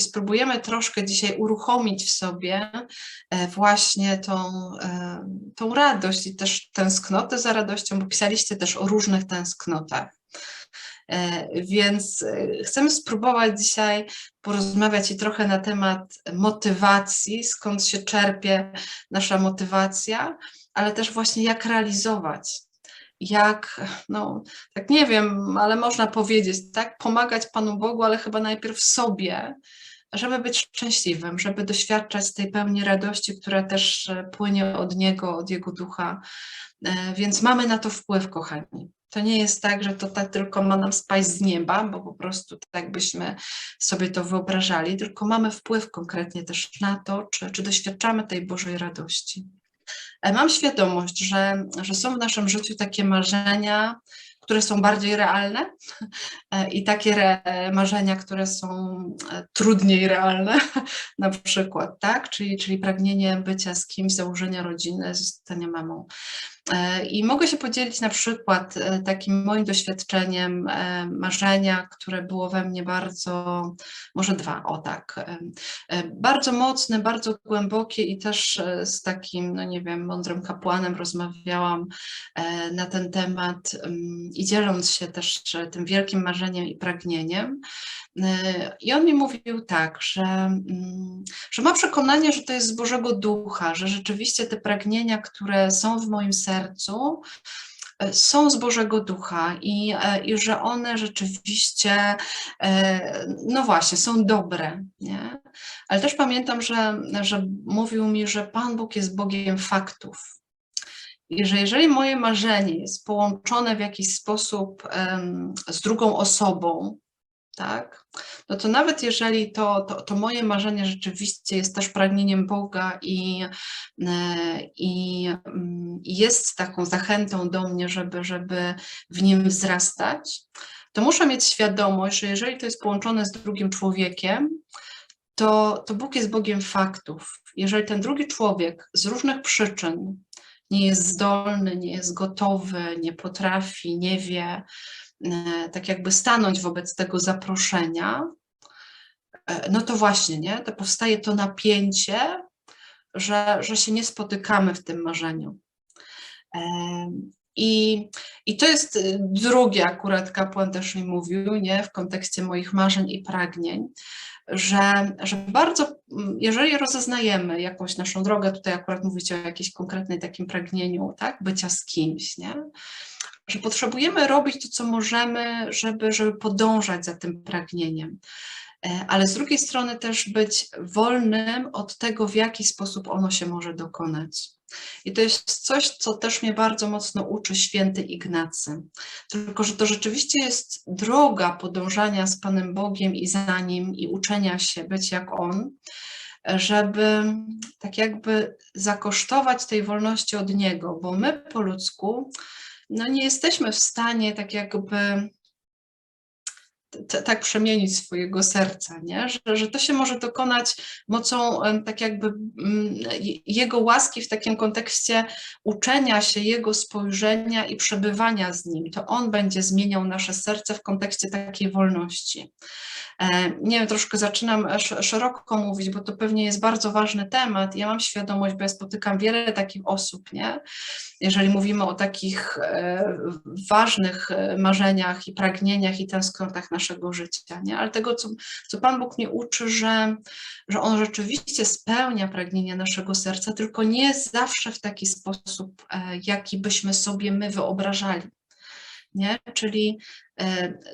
spróbujemy troszkę dzisiaj uruchomić w sobie e, właśnie tą, e, tą radość i też tęsknotę za radością, bo pisaliście też o różnych tęsknotach. E, Więc chcemy spróbować dzisiaj porozmawiać i trochę na temat motywacji, skąd się czerpie nasza motywacja, ale też właśnie jak realizować jak, no, tak nie wiem, ale można powiedzieć, tak, pomagać Panu Bogu, ale chyba najpierw sobie, żeby być szczęśliwym, żeby doświadczać tej pełni radości, która też e, płynie od Niego, od Jego ducha. E, Więc mamy na to wpływ, kochani. To nie jest tak, że to tak tylko ma nam spaść z nieba, bo po prostu tak byśmy sobie to wyobrażali, tylko mamy wpływ konkretnie też na to, czy, czy doświadczamy tej Bożej radości. E, Mam świadomość, że, że są w naszym życiu takie marzenia, które są bardziej realne e, i takie re, marzenia, które są e, trudniej realne, na przykład, tak? Czyli, czyli pragnienie bycia z kimś, założenia rodziny, zostania mamą. E, I mogę się podzielić na przykład e, takim moim doświadczeniem e, marzenia, które było we mnie bardzo, może dwa, o tak, bardzo mocne, bardzo głębokie i też z takim, no nie wiem, mądrym kapłanem rozmawiałam na ten temat mm, i dzieląc się też tym wielkim marzeniem i pragnieniem. I on mi mówił tak, że, mm, że ma przekonanie, że to jest z Bożego Ducha, że rzeczywiście te pragnienia, które są w moim sercu, e, są z Bożego Ducha i, e, i że one rzeczywiście, e, no właśnie, są dobre. Nie? Ale też pamiętam, że, że mówił mi, że Pan Bóg jest Bogiem faktów. I że jeżeli moje marzenie jest połączone w jakiś sposób z drugą osobą, tak? No to nawet jeżeli to, to, to moje marzenie rzeczywiście jest też pragnieniem Boga i, e, i, mm, i jest taką zachętą do mnie, żeby, żeby w nim wzrastać, to muszę mieć świadomość, że jeżeli to jest połączone z drugim człowiekiem, to, to Bóg jest Bogiem faktów. Jeżeli ten drugi człowiek z różnych przyczyn nie jest zdolny, nie jest gotowy, nie potrafi, nie wie, tak jakby stanąć wobec tego zaproszenia, e, no to właśnie, nie? To powstaje to napięcie, że, że się nie spotykamy w tym marzeniu. Em, I, I to jest drugie, akurat kapłan też mi mówił, nie, w kontekście moich marzeń i pragnień, że, że bardzo, jeżeli rozeznajemy jakąś naszą drogę, tutaj akurat mówicie o jakimś konkretnej takim pragnieniu, tak, bycia z kimś, nie, że potrzebujemy robić to, co możemy, żeby, żeby podążać za tym pragnieniem. E, Ale z drugiej strony też być wolnym od tego, w jaki sposób ono się może dokonać. I to jest coś, co też mnie bardzo mocno uczy święty Ignacy. Tylko, że to rzeczywiście jest droga podążania z Panem Bogiem i za Nim i uczenia się być jak On, żeby tak jakby zakosztować tej wolności od Niego, bo my po ludzku no nie jesteśmy w stanie tak jakby tak przemienić swojego serca, nie? Że, że to się może dokonać mocą tak jakby mm, je- Jego łaski w takim kontekście uczenia się Jego spojrzenia i przebywania z Nim. To On będzie zmieniał nasze serce w kontekście takiej wolności. E, Nie wiem, troszkę zaczynam sz- szeroko mówić, bo to pewnie jest bardzo ważny temat. Ja mam świadomość, bo ja spotykam wiele takich osób, nie? Jeżeli mówimy o takich e, ważnych e, marzeniach i pragnieniach i tęsknotach naszego życia, nie? Ale tego, co, co Pan Bóg mnie uczy, że, że On rzeczywiście spełnia pragnienia naszego serca, tylko nie zawsze w taki sposób, e, jaki byśmy sobie my wyobrażali. Nie? Czyli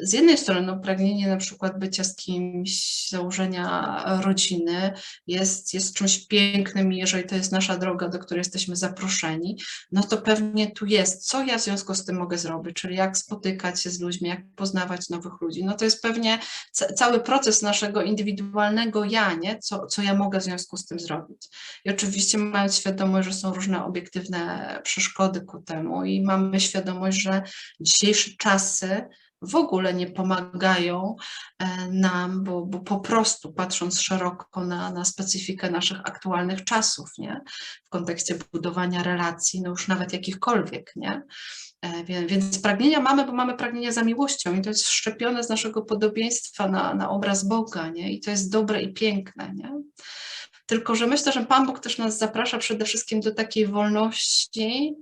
z jednej strony no, pragnienie na przykład bycia z kimś, założenia rodziny jest, jest czymś pięknym i jeżeli to jest nasza droga, do której jesteśmy zaproszeni, no to pewnie tu jest, co ja w związku z tym mogę zrobić, czyli jak spotykać się z ludźmi, jak poznawać nowych ludzi. No to jest pewnie ca- cały proces naszego indywidualnego ja, nie? Co, co ja mogę w związku z tym zrobić. I oczywiście mając świadomość, że są różne obiektywne przeszkody ku temu i mamy świadomość, że dzisiejsze czasy w ogóle nie pomagają e, nam, bo, bo po prostu patrząc szeroko na, na specyfikę naszych aktualnych czasów, nie? w kontekście budowania relacji, no już nawet jakichkolwiek, nie? E, Więc, pragnienia mamy, bo mamy pragnienia za miłością i to jest wszczepione z naszego podobieństwa na, na obraz Boga, nie? I to jest dobre i piękne, nie? Tylko, że myślę, że Pan Bóg też nas zaprasza przede wszystkim do takiej wolności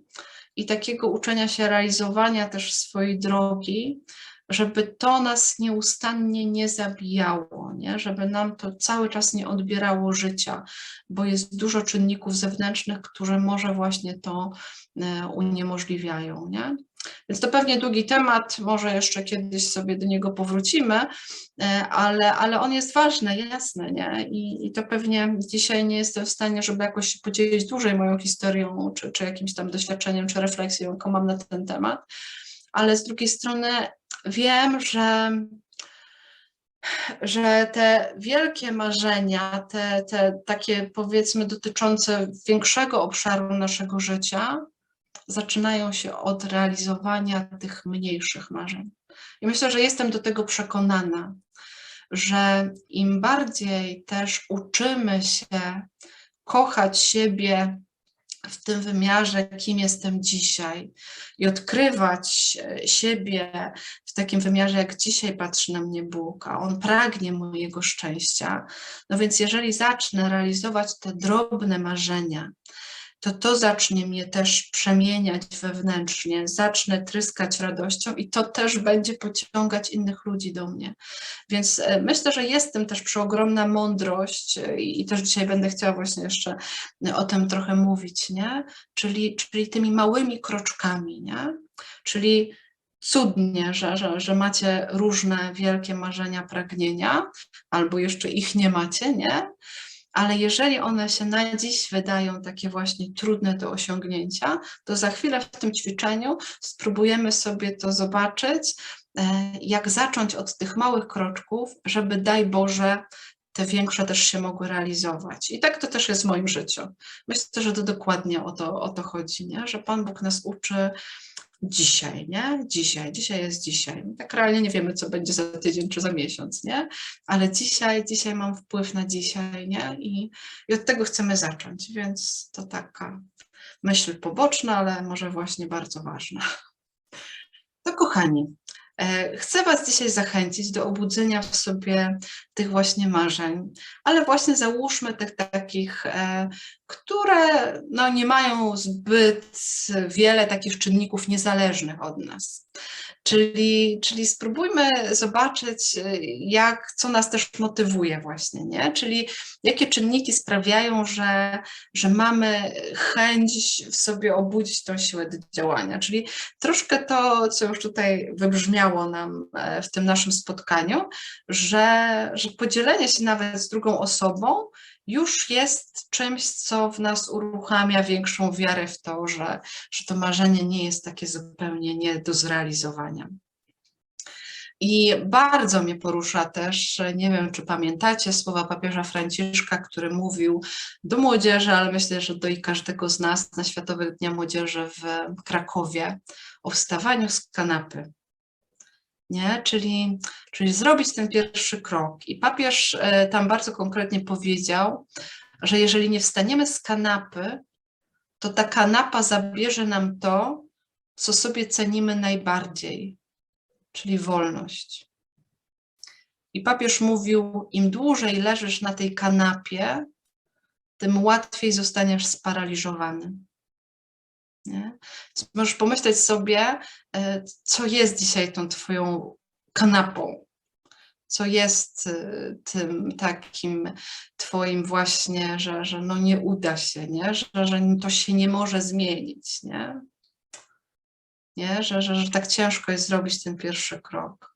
i takiego uczenia się realizowania też swojej drogi, żeby to nas nieustannie nie zabijało, nie? żeby nam to cały czas nie odbierało życia, bo jest dużo czynników zewnętrznych, które może właśnie to e, uniemożliwiają. Nie? Więc to pewnie długi temat, może jeszcze kiedyś sobie do niego powrócimy, e, ale, ale on jest ważny, jasne, nie? I, I to pewnie dzisiaj nie jestem w stanie, żeby jakoś podzielić dłużej moją historią, czy, czy jakimś tam doświadczeniem, czy refleksją, jaką mam na ten temat, ale z drugiej strony wiem, że że te wielkie marzenia, te, te takie powiedzmy dotyczące większego obszaru naszego życia, zaczynają się od realizowania tych mniejszych marzeń. I myślę, że jestem do tego przekonana, że im bardziej też uczymy się kochać siebie w tym wymiarze, kim jestem dzisiaj i odkrywać siebie w takim wymiarze, jak dzisiaj patrzy na mnie Bóg, a On pragnie mojego szczęścia. No więc jeżeli zacznę realizować te drobne marzenia, to to zacznie mnie też przemieniać wewnętrznie, zacznę tryskać radością i to też będzie pociągać innych ludzi do mnie. Więc e, myślę, że jest tym też przeogromna mądrość e, i też dzisiaj będę chciała właśnie jeszcze o tym trochę mówić, nie? Czyli, czyli tymi małymi kroczkami, nie? Czyli cudnie, że, że, że macie różne wielkie marzenia, pragnienia, albo jeszcze ich nie macie, nie? Ale jeżeli one się na dziś wydają takie właśnie trudne do osiągnięcia, to za chwilę w tym ćwiczeniu spróbujemy sobie to zobaczyć, e, jak zacząć od tych małych kroczków, żeby daj Boże te większe też się mogły realizować. I tak to też jest w moim życiu. Myślę, że to dokładnie o to, o to chodzi, nie? że Pan Bóg nas uczy dzisiaj, nie? Dzisiaj, dzisiaj jest dzisiaj. Tak realnie nie wiemy, co będzie za tydzień czy za miesiąc, nie? Ale dzisiaj, dzisiaj mam wpływ na dzisiaj, nie? I, i od tego chcemy zacząć, więc to taka myśl poboczna, ale może właśnie bardzo ważna. To kochani, Chcę Was dzisiaj zachęcić do obudzenia w sobie tych właśnie marzeń, ale właśnie załóżmy tych takich e, które no, nie mają zbyt wiele takich czynników niezależnych od nas. Czyli, czyli spróbujmy zobaczyć, jak, co nas też motywuje właśnie, nie? Czyli jakie czynniki sprawiają, że, że mamy chęć w sobie obudzić tą siłę do działania. Czyli troszkę to, co już tutaj wybrzmiało nam e, w tym naszym spotkaniu, że, że podzielenie się nawet z drugą osobą już jest czymś, co w nas uruchamia większą wiarę w to, że, że to marzenie nie jest takie zupełnie nie do zrealizowania. I bardzo mnie porusza też, nie wiem, czy pamiętacie słowa papieża Franciszka, który mówił do młodzieży, ale myślę, że do i każdego z nas na Światowych Dnia Młodzieży w Krakowie o wstawaniu z kanapy nie? Czyli, czyli zrobić ten pierwszy krok. I papież e, tam bardzo konkretnie powiedział, że jeżeli nie wstaniemy z kanapy, to ta kanapa zabierze nam to, co sobie cenimy najbardziej, czyli wolność. I papież mówił: im dłużej leżysz na tej kanapie, tym łatwiej zostaniesz sparaliżowany. Nie? Możesz pomyśleć sobie, e, co jest dzisiaj tą Twoją kanapą, co jest e, tym takim Twoim właśnie, że, że no nie uda się, nie? Że, że to się nie może zmienić, nie? Nie? Że, że, że tak ciężko jest zrobić ten pierwszy krok.